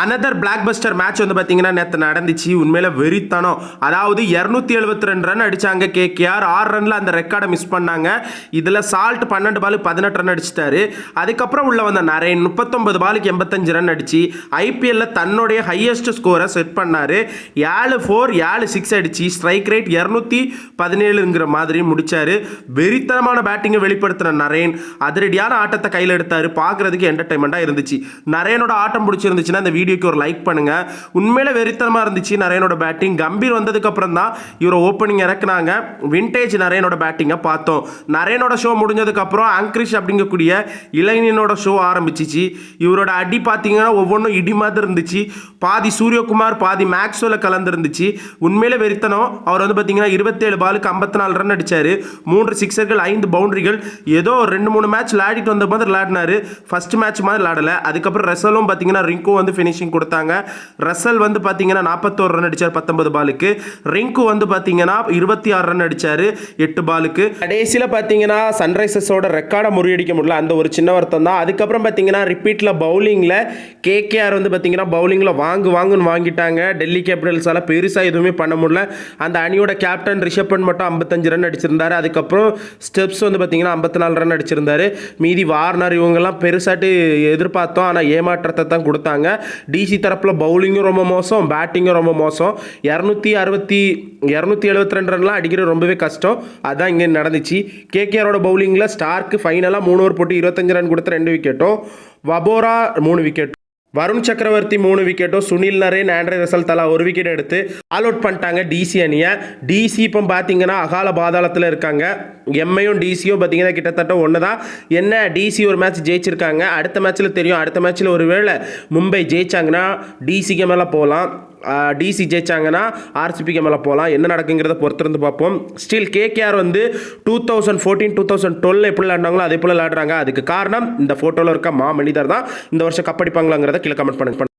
Another black Bastar match வந்து பார்த்தீங்கன்னா நேற்று நடந்துச்சு. உண்மையில் வெறித்தனம். அதாவது இரநூத்தி எழுபத்தி ரெண்டு ரன் அடிச்சாங்க கேகேஆர் ஆறு ரனில் அந்த ரெக்கார்டை மிஸ் பண்ணாங்க. இதில் சால்ட் பன்னெண்டு பால் பதினெட்டு ரன் அடிச்சிட்டாரு. அதுக்கப்புறம் உள்ள வந்த நரேன் முப்பத்தொன்பது பாலுக்கு எண்பத்தஞ்சு ரன் அடிச்சு ஐபிஎல்ல தன்னுடைய ஹையஸ்ட் ஸ்கோரை செட் பண்ணார். ஏழு ஃபோர் ஏழு சிக்ஸ் அடிச்சு ஸ்ட்ரைக் ரேட் இரநூத்தி பதினேழுங்கிற மாதிரி முடித்தார் வெறித்தனமான பேட்டிங்கை வெளிப்படுத்தின நரேன் அதிரடியான ஆட்டத்தை கையில் எடுத்தார். பார்க்குறதுக்கு என்டர்டைன்மெண்ட்டாக இருந்துச்சு. நரேனோட ஆட்டம் பிடிச்சிருந்துச்சுன்னா இந்த வீடியோக்கு ஒரு லைக் பண்ணுங்க. உண்மையில வெறித்தனமாக இருந்துச்சு. நரேனோட பேட்டிங் கம்பீர் வந்ததுக்கு அப்புறம் தான் இவரை ஓப்பனிங் இறக்குனாங்க. விண்டேஜ் நரேனோட பேட்டிங்கை பார்த்தோம். நரேனோட ஷோ முடிஞ்சதுக்கு அப்புறம் அப்படிங்கக்கூடிய இளைஞனோட ஷோ ஆரம்பிச்சிச்சு. இவரோட அடி பார்த்தீங்கன்னா ஒவ்வொன்றும் இடி மாதிரி இருந்துச்சு. பாதி சூரியகுமார் பாதி மேக்ஸ்வெல்ல கலந்துருந்துச்சு. உண்மையில வெறித்தனம். அவர் வந்து பார்த்தீங்கன்னா இருபத்தேழு பாலுக்கு ஐம்பத்தி நாலு ரன் அடிச்சாரு. மூன்று சிக்ஸர்கள் ஐந்து பவுண்டரிகள். ஏதோ ரெண்டு மூணு மேட்ச் விளையாடிட்டு வந்த மாதிரி விளையாடினாரு. ஃபர்ஸ்ட் மேட்ச் மாதிரி விளையாடல. அதுக்கப்புறம் ரெசலும் பார்த்தீங்கன்னா ரிங்கும் வந்து ஃபினிஷிங் கொடுத்தாங்க. ரசல் வந்து பார்த்தீங்கன்னா நாற்பத்தோரு ரன் அடித்தார் பத்தொன்பது பாலுக்கு. ரிங்கு வந்து பார்த்தீங்கன்னா இருபத்தி ஆறு ரன் அடித்தார் எட்டு பாலுக்கு. கடைசியில் பார்த்தீங்கன்னா சன்ரைசர்ஸோட ரெக்கார்டை முறியடிக்க முடியல. அந்த ஒரு சின்ன வருத்தம் தான். அதுக்கப்புறம் பார்த்தீங்கன்னா ரிப்பீட்டில் பவுலிங்கில் கேகேஆர் வந்து பார்த்தீங்கன்னா பவுலிங்கில் வாங்கு வாங்குன்னு வாங்கிட்டாங்க. டெல்லி கேபிட்டல்ஸால் பெருசாக எதுவுமே பண்ண முடியல. அந்த அணியோட கேப்டன் ரிஷப் பண்ட் மட்டும் ஐம்பத்தஞ்சு ரன் அடிச்சிருந்தார். அதுக்கப்புறம் ஸ்டெப்ஸ் வந்து பார்த்தீங்கன்னா ஐம்பத்தி நாலு ரன் அடிச்சிருந்தாரு. மீதி வார்னர் இவங்கெல்லாம் பெருசாட்டு எதிர்பார்த்தோம். ஆனால் ஏமாற்றத்தை தான் கொடுத்தாங்க. டிசி தரப்பில் பவுலிங்கும் ரொம்ப மோசம் பேட்டிங்கும் ரொம்ப மோசம். இரநூத்தி அறுபத்தி இரநூத்தி எழுபத்தி ரெண்டு ரன்லாம் அடிக்கிறது ரொம்பவே கஷ்டம். அதுதான் இங்கே நடந்துச்சு. கேகேஆரோட பவுலிங்கில் ஸ்டார்க்கு ஃபைனலாக மூணு ஓவர் போட்டு இருபத்தஞ்சு ரன் கொடுத்த ரெண்டு விக்கெட்டும் வபோரா மூணு விக்கெட் வருண் சக்கரவர்த்தி மூணு விக்கெட்டும் சுனில் நரேன் ஆண்ட்ரே ரசல் தலா ஒரு விக்கெட் எடுத்து ஆல் அவுட் பண்ணிட்டாங்க டிசி அணியை. டிசி இப்போ பார்த்தீங்கன்னா அகால பாதாளத்தில் இருக்காங்க. எம்ஐயும் டிசியும் பார்த்தீங்கன்னா கிட்டத்தட்ட ஒன்று தான் என்ன டிசி ஒரு மேட்ச் ஜெயிச்சிருக்காங்க. அடுத்த மேட்ச்சில் தெரியும். அடுத்த மேட்ச்சில் ஒருவேளை மும்பை ஜெயிச்சாங்கன்னா டிசிக்கு மேலே போகலாம். டிசி ஜெயிச்சாங்கன்னா ஆர்சிபிக்கு மேலே போகலாம் என்ன நடக்குங்கிறத பொறுத்திருந்து பார்ப்போம். ஸ்டில் கேகேஆர் வந்து two thousand fourteen two thousand twelve எப்படி விளாண்டாங்களோ அதே போல் விளையாடுறாங்க. அதுக்கு காரணம் இந்த ஃபோட்டோவில் இருக்க மா மனிதர் தான். இந்த வருஷம் கப்படிப்பாங்களாங்கிறத கீழே கமெண்ட் பண்ணுங்க.